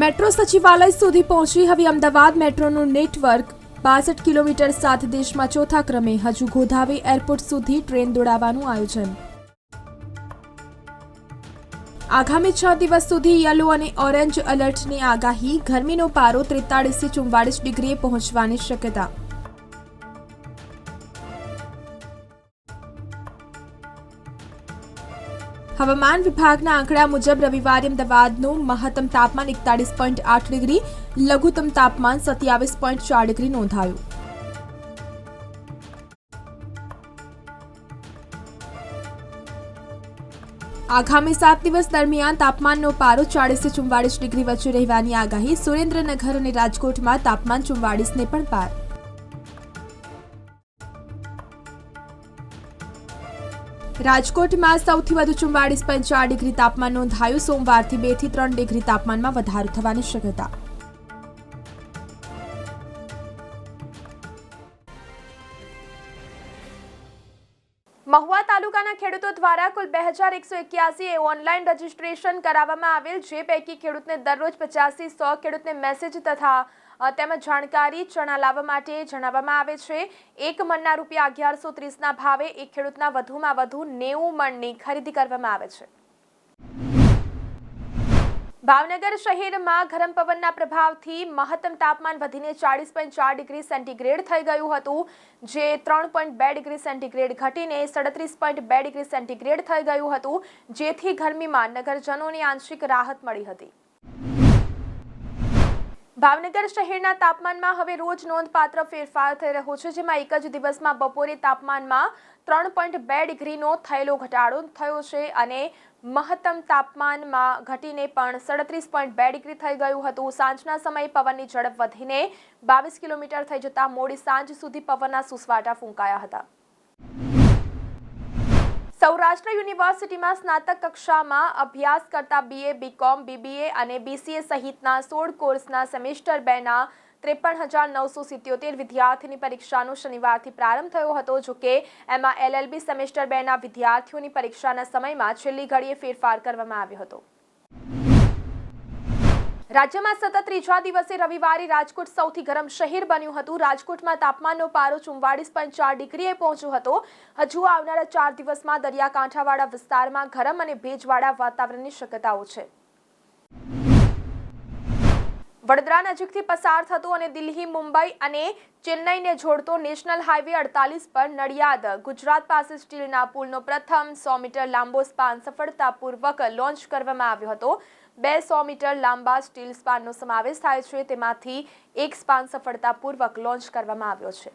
Metro સચિવાલય સુધી પહોંચી હવે અમદાવાદ મેટ્રોનું નેટવર્ક બાસઠ કિલોમીટર સાથે દેશમાં ચોથા ક્રમે હજુ ગોધાવી એરપોર્ટ સુધી ટ્રેન દોડાવવાનું આયોજન. આગામી છ દિવસ સુધી યલો અને ઓરેન્જ એલર્ટની આગાહી, ગરમીનો પારો ત્રેતાળીસથી ચુમ્વાળીસ ડિગ્રીએ પહોંચવાની શક્યતા. હવામાન વિભાગના આંકડા મુજબ રવિવારે અમદાવાદનું મહત્તમ તાપમાન એકતાળીસ પોઈન્ટ આઠ ડિગ્રી, લઘુત્તમ તાપમાન સત્યાવીસ પોઈન્ટ ચાર ડિગ્રી નોંધાયું. આગામી સાત દિવસ દરમિયાન તાપમાનનો પારો ચાળીસથી ચુમ્વાળીસ ડિગ્રી વચ્ચે રહેવાની આગાહી સુરેન્દ્રનગર અને રાજકોટમાં તાપમાન ચુમ્વાળીસને પણ પાર રાજકોટમાં સૌથી વધુ ચુમ્વાળીસ પોઈન્ટ ડિગ્રી તાપમાન નોંધાયું. સોમવારથી બેથી ત્રણ ડિગ્રી તાપમાનમાં વધારો થવાની શક્યતા મહુવા તાલુકાના ખેડૂતો દ્વારા કુલ બે હજાર એકસો એક્યાસી ઓનલાઈન રજીસ્ટ્રેશન કરાવવામાં આવેલ, જે પૈકી ખેડૂતને દરરોજ પચાસથી સો ખેડૂતને મેસેજ તથા તેમજ જાણકારી, ચણા લાવવા માટે જણાવવામાં આવે છે. એક મણના રૂપિયા અગિયારસો ત્રીસના ભાવે એક ખેડૂતના વધુમાં વધુ નેવું મણની ખરીદી કરવામાં આવે છે. ભાવનગર શહેરમાં ગરમ પવનના પ્રભાવથી મહત્તમ તાપમાન વધીને ચાળીસ પોઈન્ટ ચાર ડિગ્રી સેન્ટીગ્રેડ થઈ ગયું હતું, જે ત્રણ પોઈન્ટ બે ડિગ્રી સેન્ટીગ્રેડ ઘટીને સડત્રીસ પોઈન્ટ બે ડિગ્રી સેન્ટીગ્રેડ થઈ ગયું હતું, જેથી ગરમીમાં નગરજનોને આંશિક રાહત મળી હતી. ભાવનગર શહેરના તાપમાનમાં હવે રોજ નોંધપાત્ર ફેરફાર થઈ રહ્યો છે, જેમાં એક જ દિવસમાં બપોરે તાપમાનમાં ત્રણ પોઈન્ટ બે ડિગ્રીનો થયેલો ઘટાડો થયો છે અને મહત્તમ તાપમાનમાં ઘટીને પણ સડત્રીસ પોઈન્ટ બે ડિગ્રી થઈ ગયું હતું. સાંજના સમયે પવનની ઝડપ વધીને બાવીસ કિલોમીટર થઈ જતા મોડી સાંજ સુધી પવનના સુસવાટા ફૂંકાયા હતા. સૌરાષ્ટ્ર યુનિવર્સિટીમાં સ્નાતક કક્ષામાં અભ્યાસ કરતા બીએ બીકોમ બીબીએ અને બીસીએ સહિતના સોળ કોર્સના સેમેસ્ટર બેના ત્રેપન હજાર નવસો સિત્યોતેર વિદ્યાર્થીની પરીક્ષાનો શનિવારથી પ્રારંભ થયો હતો જોકે એમાં એલએલબી સેમેસ્ટર બેના વિદ્યાર્થીઓની પરીક્ષાના સમયમાં છેલ્લી ઘડીએ ફેરફાર કરવામાં આવ્યો હતો. રાજ્યમાં સતત ત્રીજા દિવસે રવિવારે રાજકોટ સૌથી ગરમ શહેર બન્યું હતું. રાજકોટમાં તાપમાનનો પારો ચુમ્વાળીસ પોઈન્ટ ચાર ડિગ્રીએ પહોંચ્યો હતો. હજુ આવનારા ચાર દિવસમાં દરિયાકાંઠાવાળા વિસ્તારમાં ગરમ અને ભેજવાળા વાતાવરણની શક્યતાઓ છે. વડોદરા નજીકથી પસાર થતો અને દિલ્હી, મુંબઈ અને ચેન્નઈને જોડતો નેશનલ હાઈવે અડતાલીસ પર નડિયાદ, ગુજરાત પાસે સ્ટીલના પુલનો પ્રથમ સો મીટર લાંબો સ્પાન સફળતાપૂર્વક લોન્ચ કરવામાં આવ્યો હતો. બે સો મીટર લાંબા સ્ટીલ સ્પાનનો સમાવેશ થાય છે. તેમાંથી એક સ્પાન સફળતાપૂર્વક લોન્ચ કરવામાં આવ્યો છે.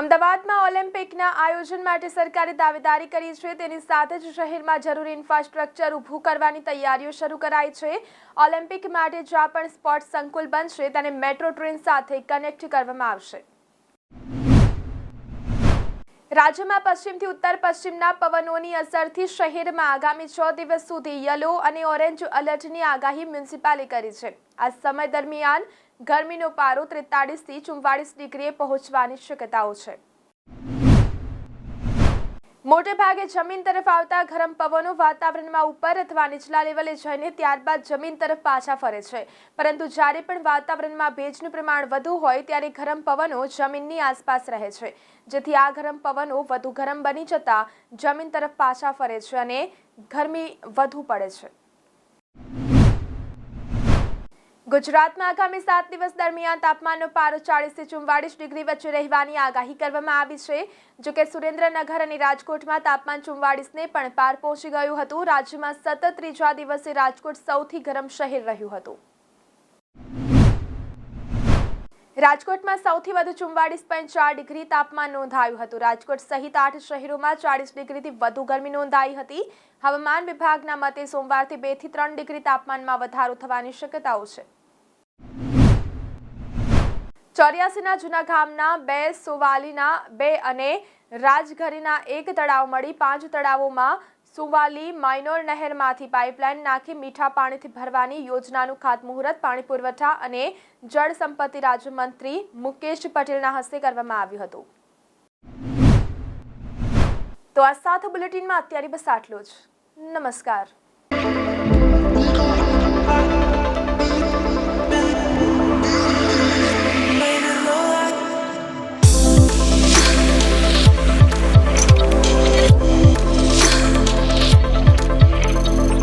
અમદાવાદમાં ઓલિમ્પિકના આયોજન માટે સરકારે દાવેદારી કરી છે. તેની સાથે જ શહેરમાં જરૂરી ઇન્ફ્રાસ્ટ્રક્ચર ઊભું કરવાની તૈયારીઓ શરૂ કરાઈ છે. ઓલિમ્પિક માટે જ્યાં પણ સ્પોર્ટ્સ સંકુલ બનશે, તેને મેટ્રો ટ્રેન સાથે કનેક્ટ કરવામાં આવશે. રાજ્યમાં પશ્ચિમથી ઉત્તર પશ્ચિમના પવનોની અસરથી શહેરમાં આગામી છ દિવસ સુધી યલો અને ઓરેન્જ એલર્ટની આગાહી મ્યુનિસિપાલે કરી છે. આ સમય દરમિયાન ગરમીનો પારો ત્રેતાળીસથી ચુમ્વાળીસ ડિગ્રીએ પહોંચવાની શક્યતાઓ છે. મોટે ભાગે જમીન તરફ આવતા ગરમ પવનો વાતાવરણમાં ઉપર અથવા નીચલા લેવલે જઈને ત્યારબાદ જમીન તરફ પાછા ફરે છે. પરંતુ જ્યારે પણ વાતાવરણમાં ભેજનું પ્રમાણ વધુ હોય ત્યારે ગરમ પવનો જમીનની આસપાસ રહે છે. જેથી આ ગરમ પવનો વધુ ગરમ બની જતા જમીન તરફ પાછા ફરે છે અને ગરમી વધુ પડે છે. ગુજરાતમાં આગામી સાત દિવસ દરમિયાન તાપમાનનો પારો ચાળીસથી ચુમ્વાળીસ ડિગ્રી વચ્ચે રહેવાની આગાહી કરવામાં આવી છે. જો કે સુરેન્દ્રનગર અને રાજકોટમાં તાપમાન ચુમ્વાળીસને પણ પાર પહોંચી ગયું હતું. રાજ્યમાં સતત ત્રીજા દિવસે રાજકોટ સૌથી ગરમ શહેર રહ્યું હતું. રાજકોટમાં સૌથી વધુ ચુમ્વાળીસ પોઈન્ટ ચાર ડિગ્રી તાપમાન નોંધાયું હતું. રાજકોટ સહિત આઠ શહેરોમાં ચાળીસ ડિગ્રીથી વધુ ગરમી નોંધાઈ હતી. હવામાન વિભાગના મતે સોમવારથી બેથી ત્રણ ડિગ્રી તાપમાનમાં વધારો થવાની શક્યતાઓ છે. ચોર્યાસીના જૂના ગામના બે સુવાલીના, બે અને રાજઘરીના એક તળાવ મળી પાંચ તળાવોમાં સુવાલી માઇનોર નહેરમાંથી પાઇપલાઇન નાખી મીઠા પાણીથી ભરવાની યોજનાનું ખાતમુહૂર્ત, પાણી પુરવઠા અને જળ સંપત્તિ રાજ્યમંત્રી મુકેશ પટેલના હસ્તે કરવામાં આવ્યું હતું. તો આ સાથ બુલેટિનમાં અત્યારે બસ આટલું જ. નમસ્કાર.